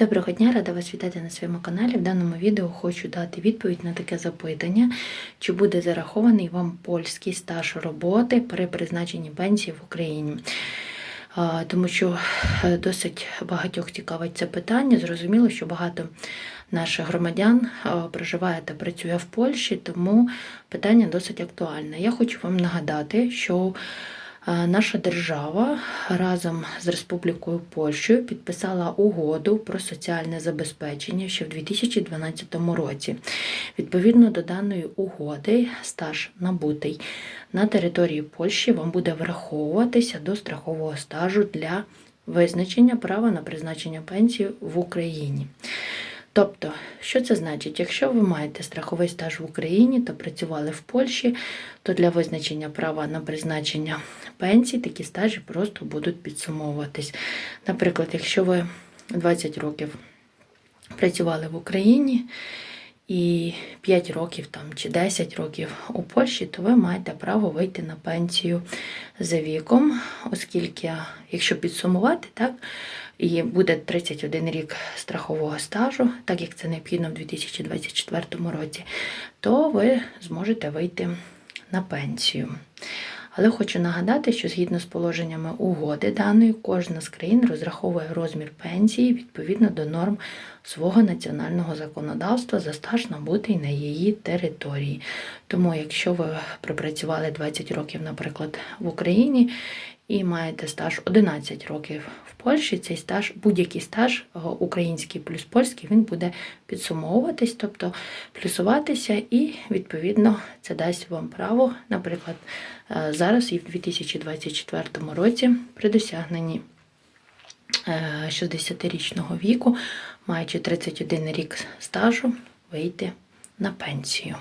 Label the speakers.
Speaker 1: Доброго дня, рада вас вітати на своєму каналі. В даному відео хочу дати відповідь на таке запитання, чи буде зарахований вам польський стаж роботи при призначенні пенсії в Україні. Тому що е, досить багатьох цікавить це питання. Зрозуміло, що багато наших громадян е, проживає та працює в Польщі, тому питання досить актуальне. Я хочу вам нагадати, що Наша держава разом з Республікою Польщею підписала угоду про соціальне забезпечення ще в 2012 році. Відповідно до даної угоди, стаж набутий на території Польщі вам буде враховуватися до страхового стажу для визначення права на призначення пенсії в Україні. Тобто, що це значить? Якщо ви маєте страховий стаж в Україні та працювали в Польщі, то для визначення права на призначення пенсії такі стажі просто будуть підсумовуватись. Наприклад, якщо ви 20 років працювали в Україні і 5 років там, чи 10 років у Польщі, то ви маєте право вийти на пенсію за віком, оскільки, якщо підсумувати, так, і буде 31 рік страхового стажу, так як це необхідно в 2024 році, то ви зможете вийти на пенсію. Але хочу нагадати, що згідно з положеннями угоди даної, кожна з країн розраховує розмір пенсії відповідно до норм свого національного законодавства за стаж набутий на її території. Тому, якщо ви пропрацювали 20 років, наприклад, в Україні і маєте стаж 11 років в Польщі, цей стаж, будь-який стаж, е, український плюс польський, він буде підсумовуватись, тобто плюсуватися, і відповідно це дасть вам право, наприклад, е, зараз і в 2024 році при досягненні е, 60-річного віку, маючи 31 рік стажу, вийти на пенсію.